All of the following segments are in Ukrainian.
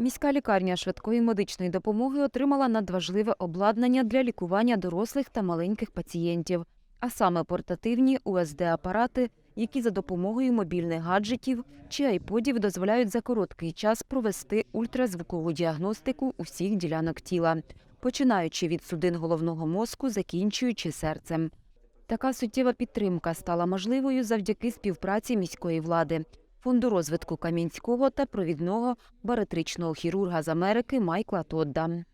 Міська лікарня швидкої медичної допомоги отримала надважливе обладнання для лікування дорослих та маленьких пацієнтів, а саме портативні УСД-апарати, які за допомогою мобільних гаджетів чи айподів дозволяють за короткий час провести ультразвукову діагностику усіх ділянок тіла, починаючи від судин головного мозку, закінчуючи серцем. Така суттєва підтримка стала можливою завдяки співпраці міської влади, фонду розвитку Кам'янського та провідного бариатричного хірурга з Америки Майкла Тодда.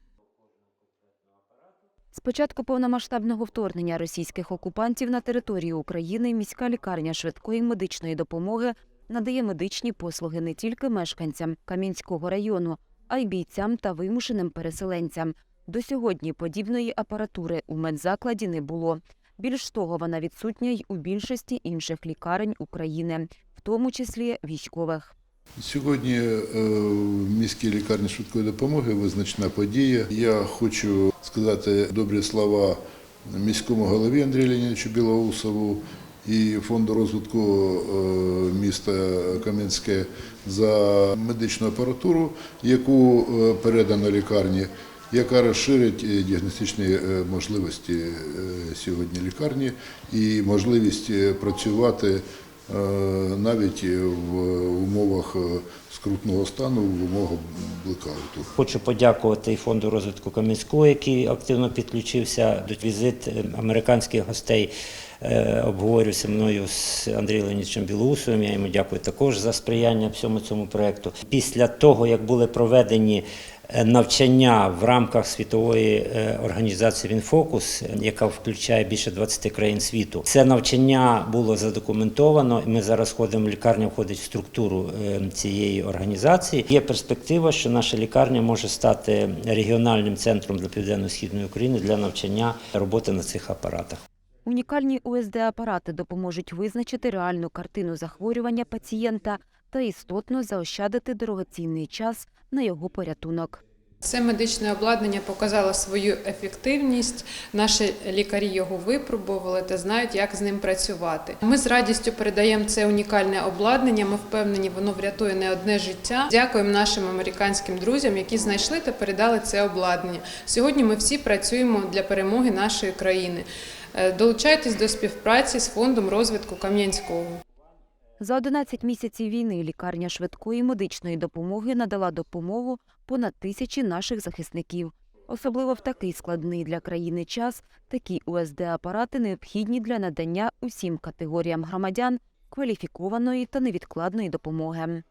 З початку повномасштабного вторгнення російських окупантів на територію України міська лікарня швидкої медичної допомоги надає медичні послуги не тільки мешканцям Кам'янського району, а й бійцям та вимушеним переселенцям. До сьогодні подібної апаратури у медзакладі не було. Більш того, вона відсутня й у більшості інших лікарень України, тому числі військових. Сьогодні е, в міській лікарні швидкої допомоги визначна подія. Я хочу сказати добрі слова міському голові Андрію Леонідовичу Білоусову і фонду розвитку е, міста Кам'янське за медичну апаратуру, яку е, передано лікарні, яка розширить діагностичні можливості сьогодні лікарні і можливість працювати навіть в умовах е, скрутного стану, в умовах блекауту. Хочу подякувати і фонду розвитку Кам'янського, який активно підключився до візит е, американських гостей. Е, Обговорювався мною з Андрієм Леонідовичем Білоусовим. Я йому дякую також за сприяння всьому цьому проекту. Після того, як були проведені е, навчання в рамках світової е, організації Вінфокус, яка включає більше 20 країн світу, це навчання було задокументовано. Ми зараз ходимо. Лікарня входить в структуру цієї організації. Є перспектива, що наша лікарня може стати регіональним центром для південно-східної України для навчання роботи на цих апаратах. Унікальні УСД-апарати допоможуть визначити реальну картину захворювання пацієнта та істотно заощадити дорогоцінний час на його порятунок. Це медичне обладнання показало свою ефективність. Наші лікарі його випробували та знають, як з ним працювати. Ми з радістю передаємо це унікальне обладнання. Ми впевнені, воно врятує не одне життя. Дякуємо нашим американським друзям, які знайшли та передали це обладнання. Сьогодні ми всі працюємо для перемоги нашої країни. Е, Долучайтесь до співпраці з фондом розвитку Кам'янського. За 11 місяців війни лікарня швидкої медичної допомоги надала допомогу понад тисячі наших захисників. Особливо в такий складний для країни час такі УСД-апарати необхідні для надання усім категоріям громадян кваліфікованої та невідкладної допомоги.